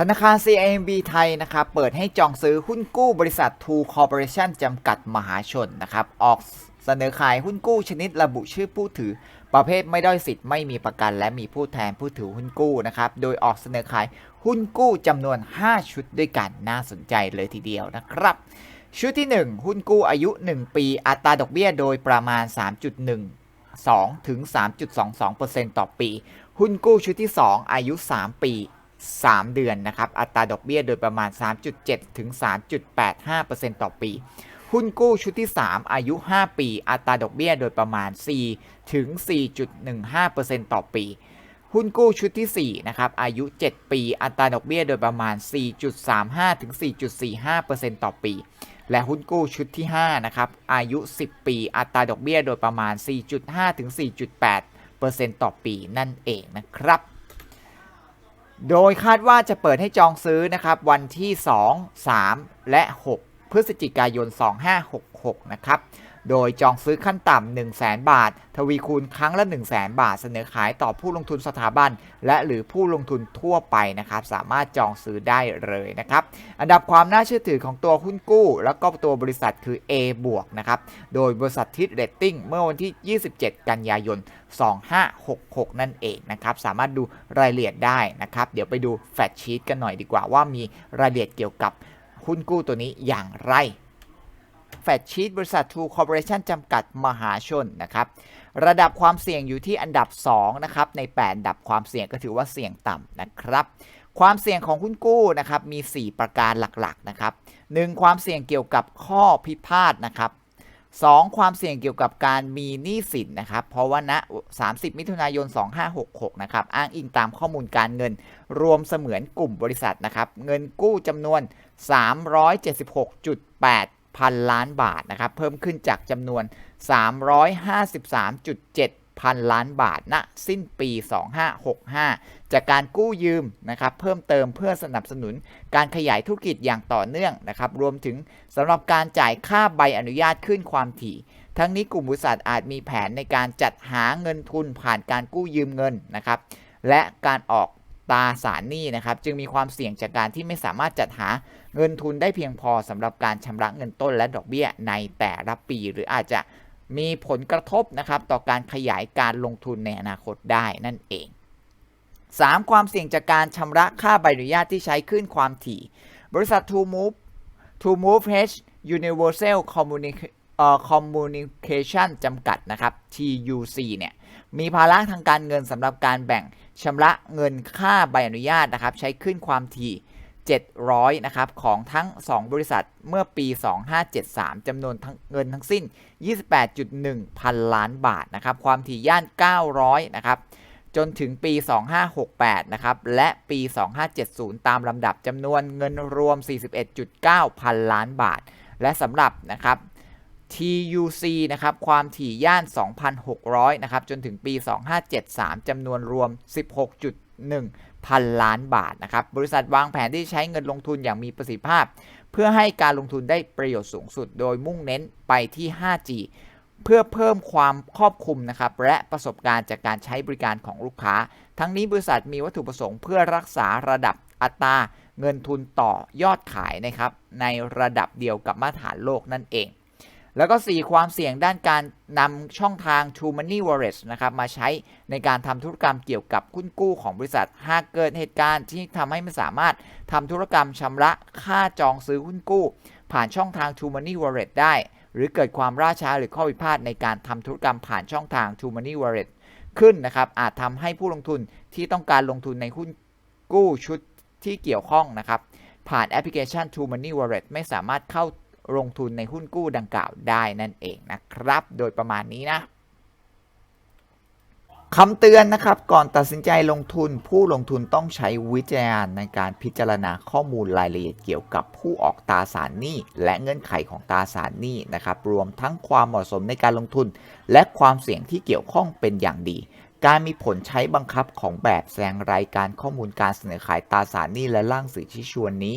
ธนาคาร CIMB ไทยนะครับเปิดให้จองซื้อหุ้นกู้บริษัท True Corporation จำกัดมหาชนนะครับออกเสนอขายหุ้นกู้ชนิดระบุชื่อผู้ถือ ประเภทไม่ด้อยสิทธิ์ไม่มีประกัน และมีผู้แทนผู้ถือหุ้นกู้นะครับโดยออกเสนอขายหุ้นกู้จำนวน 5 ชุดด้วยกันน่าสนใจเลยทีเดียวนะครับชุดที่ 1 หุ้นกู้อายุ 1 ปี อัตราดอกเบี้ยโดยประมาณ 3.12ถึง3.22%ต่อปี หุ้นกู้ชุดที่ 2 อายุ 3 ปี 3 เดือนนะครับ อัตราดอกเบี้ยโดยประมาณ 3.7 ถึง 3.85%ต่อปี หุ้นกู้ชุดที่ 3 อายุ 5 ปี อัตราดอกเบี้ยโดยประมาณ 4 ถึง 4.15%ต่อปี หุ้นกู้ชุดที่ 4 นะครับ อายุ 7 ปี อัตราดอกเบี้ยโดยประมาณ 4.35 ถึง 4.45%ต่อปี และหุ้นกู้ชุดที่ 5 นะครับ อายุ 10 ปี อัตราดอกเบี้ยโดยประมาณ 4.5 ถึง 4.8%ต่อปีนั่นเองนะครับ โดยคาดว่าจะเปิดให้จองซื้อนะครับวันที่ 2 3 และ 6 พฤศจิกายน 2566 นะครับ โดยจองซื้อขั้นต่ำ1 0 0 0 0 0บาท ทวีคูณครั้งละ 1 0 0 0 0 0บาท เสนอขายต่อผู้ลงทุนสถาบัน และหรือผู้ลงทุนทั่วไปนะครับ สามารถจองซื้อได้เลยนะครับ อันดับความน่าเชื่อถือของตัวหุ้นกู้ แล้วก็ตัวบริษัทคือ A บวกนะครับ โดยบริษัททิดเรตติ้งเมื่อวันที่ 27 กันยายน 2566 นั่นเองนะครับ สามารถดูรายละเอียดได้นะครับ เดี๋ยวไปดูแฟตชีตกันหน่อยดีกว่าว่ามีรายละเอียดเกี่ยวกับหุ้นกู้ตัวนี้อย่างไร แฟตชีตบริษัท True Corporation จำกัดมหาชนนะครับระดับความเสี่ยงอยู่ที่อันดับ2นะครับใน8อันดับความเสี่ยงก็ถือว่าเสี่ยงต่ำนะครับความเสี่ยงของหุ้นกู้นะครับมี 4 ประการหลักๆนะครับ 1. ความเสี่ยงเกี่ยวกับข้อพิพาทนะครับ 2. ความเสี่ยงเกี่ยวกับการมีหนี้สินนะครับ เพราะว่าณ30 มิถุนายน 2566 นะครับ อ้างอิงตามข้อมูลการเงิน รวมเสมือนกลุ่มบริษัทนะครับ เงินกู้จำนวน 376.8 พันล้านบาทนะครับ เพิ่มขึ้นจากจำนวน 353.7 พันล้านบาทณสิ้นปี 2565 จากการกู้ยืมนะครับ เพิ่มเติมเพื่อสนับสนุนการขยายธุรกิจอย่างต่อเนื่องนะครับ รวมถึงสำหรับการจ่ายค่าใบอนุญาตขึ้นความถี่ทั้งนี้กลุ่มบริษัทอาจมีแผนในการจัดหาเงินทุนผ่านการกู้ยืมเงินนะครับ และการออก ตราสารหนี้นะครับจึงมีความเสี่ยงจากการที่ไม่สามารถจัดหาเงินทุนได้เพียงพอสำหรับการชำระเงินต้นและดอกเบี้ยในแต่ละปี หรืออาจจะมีผลกระทบนะครับต่อการขยายการลงทุนในอนาคตได้นั่นเอง 3. ความเสี่ยงจากการชำระค่าใบอนุญาตที่ใช้ขึ้นความถี่ บริษัท True Move True Move H Universal Communic- เอ่อ Communication จำกัดนะครับ TUC เนี่ยมีภาระทางการเงินสำหรับการแบ่งชำระเงินค่าใบอนุญาตนะครับ ใช้ขึ้นความถี่ 700 นะครับ ของทั้ง 2 บริษัทเมื่อปี 2573จำนวนทั้งเงินทั้งสิ้น 28.1 พันล้านบาทนะครับ ความถี่ย่าน 900 นะครับ จนถึงปี 2568 นะครับ และปี 2570 ตามลำดับจำนวนเงินรวม 41.9 พันล้านบาท และสำหรับนะครับ TUC นะครับ ความถี่ย่าน 2,600 นะครับ จนถึงปี 2573 จำนวนรวม 16.1 พันล้านบาทนะครับ บริษัทวางแผนที่ใช้เงินลงทุนอย่างมีประสิทธิภาพ เพื่อให้การลงทุนได้ประโยชน์สูงสุด โดยมุ่งเน้นไปที่ 5G เพื่อเพิ่มความครอบคลุมนะครับ และประสบการณ์จากการใช้บริการของลูกค้า ทั้งนี้บริษัทมีวัตถุประสงค์เพื่อรักษาระดับอัตราเงินทุนต่อยอดขายนะครับ ในระดับเดียวกับมาตรฐานโลกนั่นเอง แล้วก็ 4 ความเสี่ยงด้านการนำช่องทาง True Money Wallet นะครับมาใช้ในการทำธุรกรรมเกี่ยวกับหุ้นกู้ของบริษัท หากเกิดเหตุการณ์ที่ทำให้ไม่สามารถทำธุรกรรมชำระค่าจองซื้อหุ้นกู้ ผ่านช่องทาง True Money Wallet ได้ หรือเกิดความล่าช้าหรือข้อผิดพลาดในการทำธุรกรรมผ่านช่องทาง True Money Wallet ขึ้นนะครับอาจทำให้ผู้ลงทุนที่ต้องการลงทุนในหุ้นกู้ชุดที่เกี่ยวข้องนะครับผ่านแอปพลิเคชัน True Money Wallet ไม่สามารถเข้า ลงทุนในหุ้นกู้ดังกล่าวได้นั่นเองนะครับ โดยประมาณนี้นะคำเตือนนะครับก่อนตัดสินใจลงทุนผู้ลงทุนต้องใช้วิจารณญาณในการพิจารณาข้อมูลรายละเอียดเกี่ยวกับผู้ออกตราสารหนี้และเงื่อนไขของตราสารหนี้นะครับรวมทั้งความเหมาะสมในการลงทุน และความเสี่ยงที่เกี่ยวข้องเป็นอย่างดี การมีผลใช้บังคับของแบบแสดงรายการข้อมูลการเสนอขายตราสารหนี้และร่างสื่อชี้ชวนนี้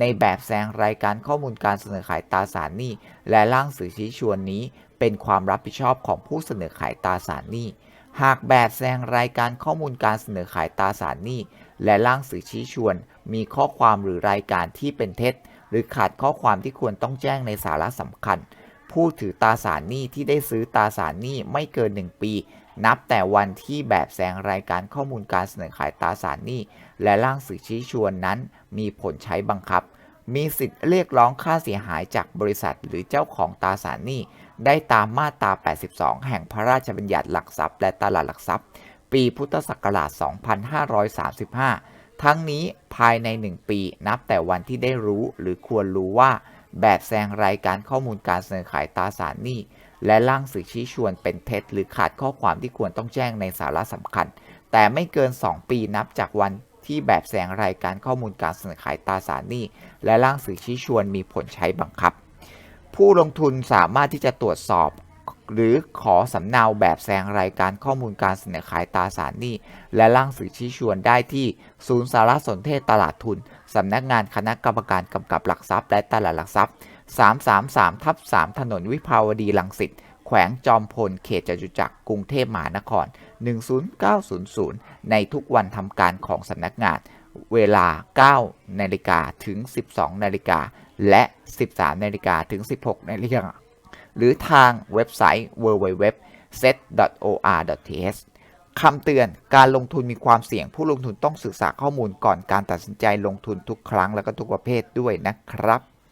ในแบบแสดงรายการข้อมูลการเสนอขายตราสารหนี้ และร่างสื่อชี้ชวนนี้เป็นความรับผิดชอบของผู้เสนอขายตราสารหนี้ หากแบบแสดงรายการข้อมูลการเสนอขายตราสารหนี้ และร่างสื่อชี้ชวน มีข้อความหรือรายการที่เป็นเท็จ หรือขาดข้อความที่ควรต้องแจ้งในสาระสำคัญ ผู้ถือตราสารหนี้ที่ได้ซื้อตราสารหนี้ไม่เกิน 1 ปี นับแต่วันที่แบบแสดงรายการข้อมูลการเสนอขายตราสารหนี้ และร่างสื่อชี้ชวนนั้น มีผลใช้บังคับ มีสิทธิ์เรียกร้องค่าเสียหายจากบริษัทหรือเจ้าของตราสารหนี้ ได้ตามมาตรา 82 แห่งพระราชบัญญัติหลักทรัพย์และตลาดหลักทรัพย์ ปีพุทธศักราช 2535 ทั้งนี้ภายใน 1 ปีนับแต่วันที่ได้รู้หรือควรรู้ว่า แบบแสดงรายการข้อมูลการเสนอขายตราสารหนี้และร่างสื่อชี้ชวนเป็นเท็จ หรือขาดข้อความที่ควรต้องแจ้งในสาระสำคัญ แต่ไม่เกิน 2 ปีนับจากวัน ที่แบบแสดงรายการข้อมูลการเสนอขายตราสารหนี้ และร่างสื่อชี้ชวนมีผลใช้บังคับ ผู้ลงทุนสามารถที่จะตรวจสอบ หรือขอสำเนาแบบแสดงรายการข้อมูลการเสนอขายตราสารหนี้ และร่างสื่อชี้ชวนได้ที่ศูนย์สารสนเทศตลาดทุนสำนักงานคณะกรรมการกำกับหลักทรัพย์ และตลาดหลักทรัพย์ 333ทับ3ถนนวิภาวดีรังสิต วงจอมพล เขตจตุจักร กรุงเทพมหานคร 10900 ในทุกวันทำการของสำนักงาน เวลา 9 นาฬิกาถึง 12 นาฬิกา และ 13 นาฬิกาถึง 16 นาฬิกา หรือทางเว็บไซต์ www.set.or.th คำเตือนการลงทุนมีความเสี่ยงผู้ลงทุนต้องศึกษาข้อมูลก่อนการตัดสินใจลงทุนทุกครั้งและก็ทุกประเภทด้วยนะครับ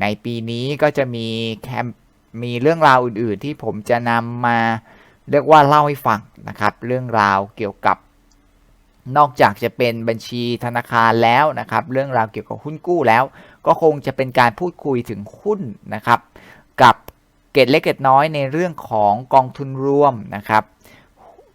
ในปีนี้ก็จะมีแคมมีเรื่องราวอื่นๆ ที่ผมจะนำมาเรียกว่าเล่าให้ฟังนะครับ เรื่องราวเกี่ยวกับ นอกจากจะเป็นบัญชีธนาคารแล้วนะครับ เรื่องราวเกี่ยวกับหุ้นกู้แล้ว ก็คงจะเป็นการพูดคุยถึงหุ้นนะครับ กับเกตเล็กเกตน้อยในเรื่องของกองทุนรวมนะครับ